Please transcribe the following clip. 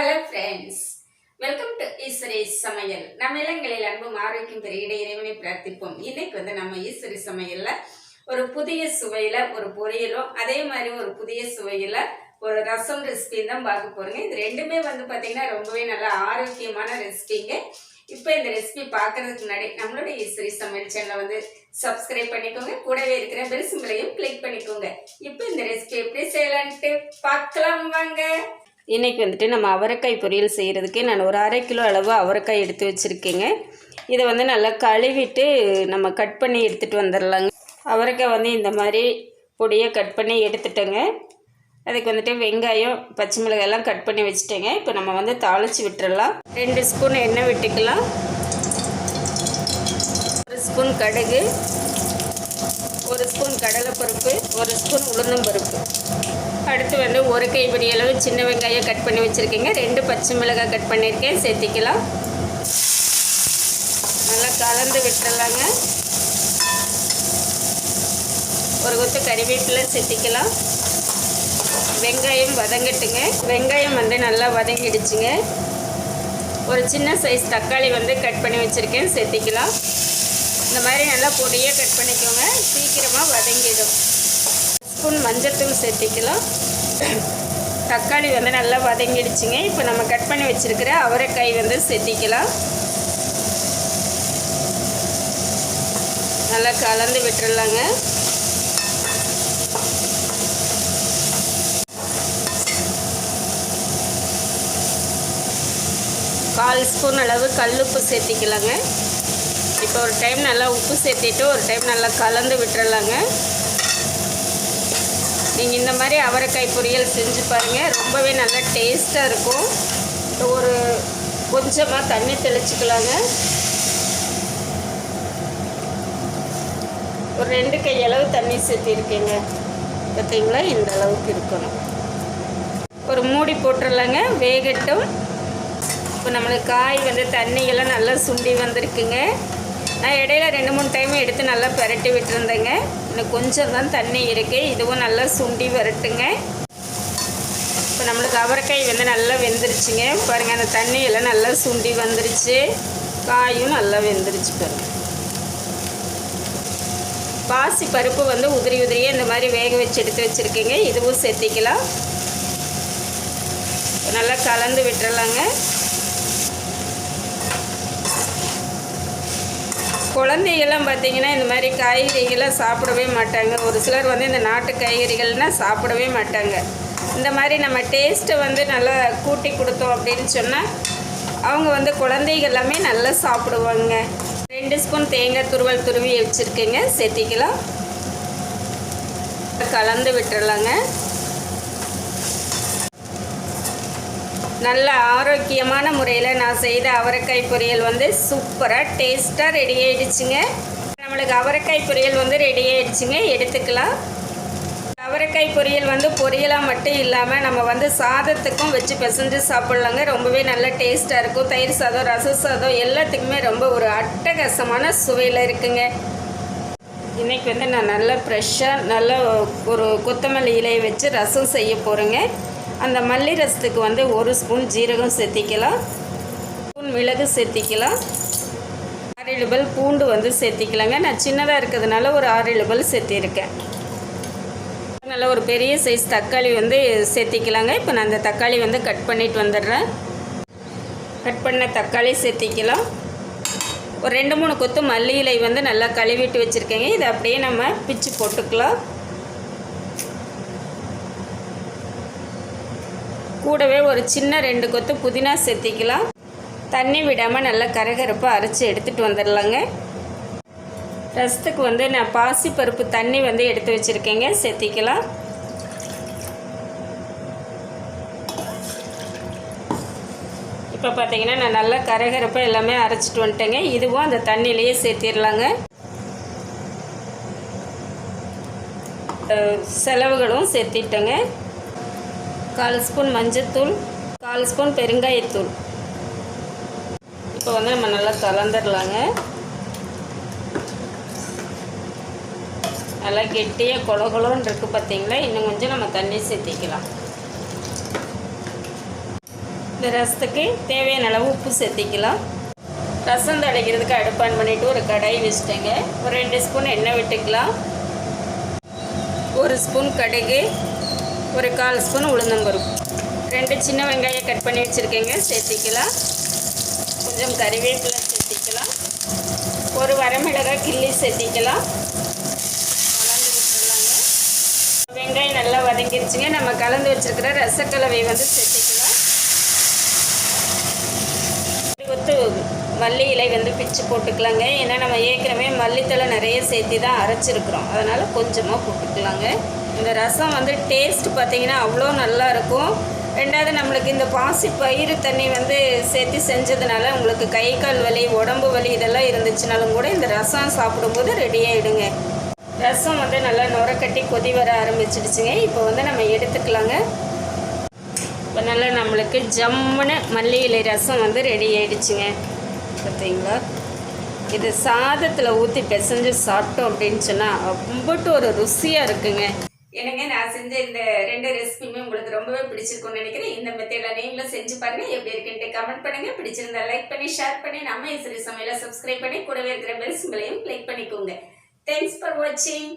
Hello friends welcome to Eswari சமையல் நம்ம இளங்களில் அன்பும் ஆரோக்கியம் பெருகிட இறைவனை பிரார்த்திப்போம். இன்னைக்கு வந்து நம்ம ஈஸ்வரி சமையல்ல ஒரு புதிய சுவையில ஒரு பொரியலும் அதே மாதிரி ஒரு புதிய சுவையில ஒரு ரசம் ரெசிபி தான் பார்க்க போறோங்க. இது ரெண்டுமே வந்து பார்த்திங்கன்னா ரொம்பவே நல்ல ஆரோக்கியமான ரெசிபிங்க இப்போ இந்த ரெசிபி பார்க்கறதுக்கு முன்னாடி நம்மளோட ஈஸ்வரி சமையல் சேனலை வந்து சப்ஸ்கிரைப் பண்ணிக்கோங்க. கூடவே இருக்கிற பெல் சிம்பிளையும் கிளிக் பண்ணிக்கோங்க. இப்போ இந்த ரெசிபி எப்படி செய்யலான்ட்டு பார்க்கலாம் வாங்க. இன்றைக்கி வந்துட்டு நம்ம அவரைக்காய் பொரியல் செய்கிறதுக்கு நான் ஒரு அரை கிலோ அளவு அவரைக்காய் எடுத்து வச்சுருக்கேங்க. இதை வந்து நல்லா கழுவிட்டு நம்ம கட் பண்ணி எடுத்துகிட்டு வந்துடலாங்க அவரைக்காய் வந்து இந்த மாதிரி பொடியாக கட் பண்ணி எடுத்துட்டேங்க. அதுக்கு வந்துட்டு வெங்காயம் பச்சை மிளகாயெல்லாம் கட் பண்ணி வச்சுட்டேங்க. இப்போ நம்ம வந்து தாளித்து விட்டுறலாம். ரெண்டு ஸ்பூன் எண்ணெய் விட்டுக்கலாம். ஒரு ஸ்பூன் கடுகு ஒரு ஸ்பூன் கடலைப்பருப்பு ஒரு ஸ்பூன் உளுந்தம்பருப்பு. ஒரு கைப்பிடி அளவு சின்ன வெங்காயம் கட் பண்ணி வச்சுருக்கேங்க. ரெண்டு பச்சை மிளகாய் கட் பண்ணியிருக்கேன். சேர்த்திக்கலாம். நல்லா கலந்து விட்டுறலாங்க. ஒரு கொத்து கறிவேப்பிலை சேர்த்திக்கலாம். வெங்காயம் வதங்கட்டுங்க. வெங்காயம் வந்து நல்லா வதங்கிடுச்சுங்க. ஒரு சின்ன சைஸ் தக்காளி வந்து கட் பண்ணி வச்சுருக்கேன். சேர்த்திக்கலாம். இந்த மாதிரி நல்லா பொடியாக கட் பண்ணிக்கோங்க. சீக்கிரமாக வதங்கிடும். ஸ்பூன் மஞ்சத்தூள் சேர்த்திக்கலாம். தக்காளி வந்து நல்லா வதங்கிடுச்சுங்க. இப்போ நம்ம கட் பண்ணி வச்சுருக்கிற அவரைக்காய் வந்து சேர்த்திக்கலாம் நல்லா கலந்து விட்டுறலாங்க. கால் ஸ்பூன் அளவு கல்லுப்பு சேர்த்திக்கலாங்க. இப்போ ஒரு டைம் நல்லா உப்பு சேர்த்திட்டு ஒரு டைம் நல்லா கலந்து விட்டுறலாங்க. நீங்கள் இந்த மாதிரி அவரைக்காய் பொரியல் செஞ்சு பாருங்கள் ரொம்பவே நல்லா டேஸ்ட்டாக இருக்கும். ஒரு கொஞ்சமாக தண்ணி தெளிச்சுக்கலாங்க. ஒரு ரெண்டு கை அளவு தண்ணி சேர்த்திருக்கேங்க. பார்த்தீங்களா இந்த அளவுக்கு இருக்கணும். ஒரு மூடி போட்டுடலாங்க வேகட்டும். இப்போ நம்மளுக்கு காய் வந்து தண்ணியெல்லாம் நல்லா சுண்டி வந்திருக்குங்க. நான் இடையில ரெண்டு மூணு டைம் எடுத்து நல்லா பெரட்டி விட்டுருந்தேங்க. இன்னும் கொஞ்சம் தான் தண்ணி இருக்குது இதுவும் நல்லா சுண்டி வரட்டுங்க. இப்போ நம்மளுக்கு அவரைக்காய் வந்து நல்லா வெந்துருச்சுங்க. பாருங்கள் அந்த தண்ணியெல்லாம் நல்லா சுண்டி வந்துருச்சு. காயும் நல்லா வெந்துருச்சு பாருங்கள் பாசி பருப்பு வந்து உதிரி உதிரியே இந்த மாதிரி வேக வச்சு எடுத்து வச்சுருக்கீங்க. இதுவும் சேர்த்திக்கலாம். நல்லா கலந்து விட்டுறலாங்க. குழந்தைகள்லாம் பார்த்தீங்கன்னா இந்த மாதிரி காய்கறிகள்லாம் சாப்பிடவே மாட்டாங்க. ஒரு சிலர் வந்து இந்த நாட்டு காய்கறிகள்னால் சாப்பிடவே மாட்டாங்க. இந்த மாதிரி நம்ம டேஸ்ட்டை வந்து நல்லா கூட்டி கொடுத்தோம் அப்படின்னு சொன்னால் அவங்க வந்து குழந்தைகள் எல்லாமே நல்லா சாப்பிடுவாங்க. ரெண்டு ஸ்பூன் தேங்காய் துருவல் துருவி வச்சுருக்கேங்க. சேர்த்திக்கலாம் கலந்து விட்டுறலாங்க. நல்ல ஆரோக்கியமான முறையில் நான் செய்த அவரைக்காய் பொரியல் வந்து சூப்பராக டேஸ்ட்டாக ரெடி ஆகிடுச்சுங்க நம்மளுக்கு அவரைக்காய் பொரியல் வந்து ரெடி ஆகிடுச்சுங்க எடுத்துக்கலாம். அவரைக்காய் பொரியல் வந்து பொரியலாக மட்டும் இல்லாமல் நம்ம வந்து சாதத்துக்கும் வச்சு பிசைஞ்சு சாப்பிட்லாங்க. ரொம்பவே நல்ல டேஸ்ட்டாக இருக்கும். தயிர் சாதம் ரச சாதம் எல்லாத்துக்குமே ரொம்ப ஒரு அட்டகாசமான சுவையில் இருக்குங்க. இன்றைக்கி வந்து நான் நல்லா ஃப்ரெஷ்ஷாக நல்ல ஒரு கொத்தமல்லி இலையை வச்சு ரசம் செய்ய போகிறேங்க அந்த மல்லி ரசத்துக்கு வந்து ஒரு ஸ்பூன் ஜீரகம் சேர்த்திக்கலாம். ஸ்பூன் மிளகு சேர்த்திக்கலாம். ஆறு இழுபல் பூண்டு வந்து சேர்த்திக்கலாங்க. நான் சின்னதாக இருக்கிறதுனால ஒரு ஆறு இழுபல் சேர்த்திருக்கேன். நல்ல ஒரு பெரிய சைஸ் தக்காளி வந்து சேர்த்திக்கலாங்க. இப்போ நான் அந்த தக்காளி வந்து கட் பண்ணிட்டு வந்துடுறேன். கட் பண்ண தக்காளி சேர்த்திக்கலாம். ஒரு ரெண்டு மூணு கொத்து மல்லி இலை வந்து நல்லா கழுவிட்டு வச்சுருக்கேங்க. இதை அப்படியே நம்ம பிச்சு போட்டுக்கலாம். கூடவே ஒரு சின்ன ரெண்டு கொத்து புதினா சேர்த்திக்கலாம் தண்ணி விடாமல் நல்லா கரகரப்பாக அரைச்சி எடுத்துகிட்டு வந்துடலாங்க. ரசத்துக்கு வந்து நான் பாசிப்பருப்பு தண்ணி வந்து எடுத்து வச்சுருக்கேங்க. சேர்த்திக்கலாம் இப்போ பார்த்தீங்கன்னா நான் நல்லா கரகரப்பாக எல்லாமே அரைச்சிட்டு வந்துட்டேங்க. இதுவும் அந்த தண்ணியிலையே சேர்த்திடலாங்க. செலவுகளும் சேர்த்திட்டேங்க. கால் ஸ்பூன் மஞ்சத்தூள் கால் ஸ்பூன் பெருங்காயத்தூள். இப்போ வந்து நம்ம நல்லா கலந்துடலாங்க நல்லா கெட்டியாக கொல கொலன்னு இருக்குது பார்த்தீங்களா? இன்னும் கொஞ்சம் நம்ம தண்ணி சேர்த்திக்கலாம். இந்த ரசத்துக்கு தேவையான அளவு உப்பு சேர்த்திக்கலாம். ரசம் தடைக்கிறதுக்கு அடுப்பான் பண்ணிவிட்டு ஒரு கடாய் வச்சுட்டேங்க. ஒரு ரெண்டு ஸ்பூன் எண்ணெய் விட்டுக்கலாம். ஒரு ஸ்பூன் கடுகு ஒரு கால் ஸ்பூன் உளுந்தம்பருப்பு ரெண்டு சின்ன வெங்காயம் கட் பண்ணி வச்சுருக்கேங்க சேர்த்திக்கலாம். கொஞ்சம் கறிவேப்பிலை சேர்த்திக்கலாம். ஒரு வரமிளகாய் கிள்ளி சேர்த்திக்கலாம். கலந்து விட்டுறலாங்க வெங்காயம் நல்லா வதங்கிருச்சுங்க. நம்ம கலந்து வச்சுருக்கிற ரசக்கலவை வந்து சேர்த்திக்கலாம். கொத்து மல்லி இலை வந்து பிச்சு போட்டுக்கலாங்க. ஏன்னா நம்ம ஏற்கனவே மல்லித்தலை நிறைய சேர்த்தி தான் அரைச்சிருக்கிறோம். அதனால் கொஞ்சமாக போட்டுக்கலாங்க. இந்த ரசம் வந்து டேஸ்ட் பார்த்தீங்கன்னா அவ்வளோ நல்லா இருக்கும். ரெண்டாவது நம்மளுக்கு இந்த பாசி பயிறு தண்ணி வந்து சேர்த்து செஞ்சதுனால உங்களுக்கு கை கால் வலி உடம்பு வலி இதெல்லாம் இருந்துச்சுனாலும் கூட இந்த ரசம் சாப்பிடும்போது ரெடி ஆகிடுங்க ரசம் வந்து நல்லா நுரக்கட்டி கொதி வர ஆரம்பிச்சிடுச்சுங்க. இப்போ வந்து நம்ம எடுத்துக்கலாங்க. இப்போ நல்லா நம்மளுக்கு ஜம்முன்னு மல்லி இலை ரசம் வந்து ரெடி ஆகிடுச்சுங்க பார்த்தீங்களா? இது சாதத்தில் ஊற்றி பிசைஞ்சு சாப்பிட்டோம் அப்படின்னு சொன்னால் ரொம்பட்டு ஒரு ருசியாக இருக்குங்க. என்னங்க நான் செஞ்ச இந்த ரெண்டு ரெசிபியுமே உங்களுக்கு ரொம்பவே பிடிச்சிருக்கும்னு நினைக்கிறேன். இந்த மெத்தேடில் நீங்களும் செஞ்சு பாருங்க. எப்படி இருக்குன்ட்டு கமெண்ட் பண்ணுங்க. பிடிச்சிருந்தா லைக் பண்ணி ஷேர் பண்ணி நம்ம இசரி சமையலை சப்ஸ்கிரைப் பண்ணி கூடவே இருக்கிற பெல் சிம்பிளையும் கிளிக் பண்ணிக்கோங்க. தேங்க்ஸ் ஃபார் வாட்சிங்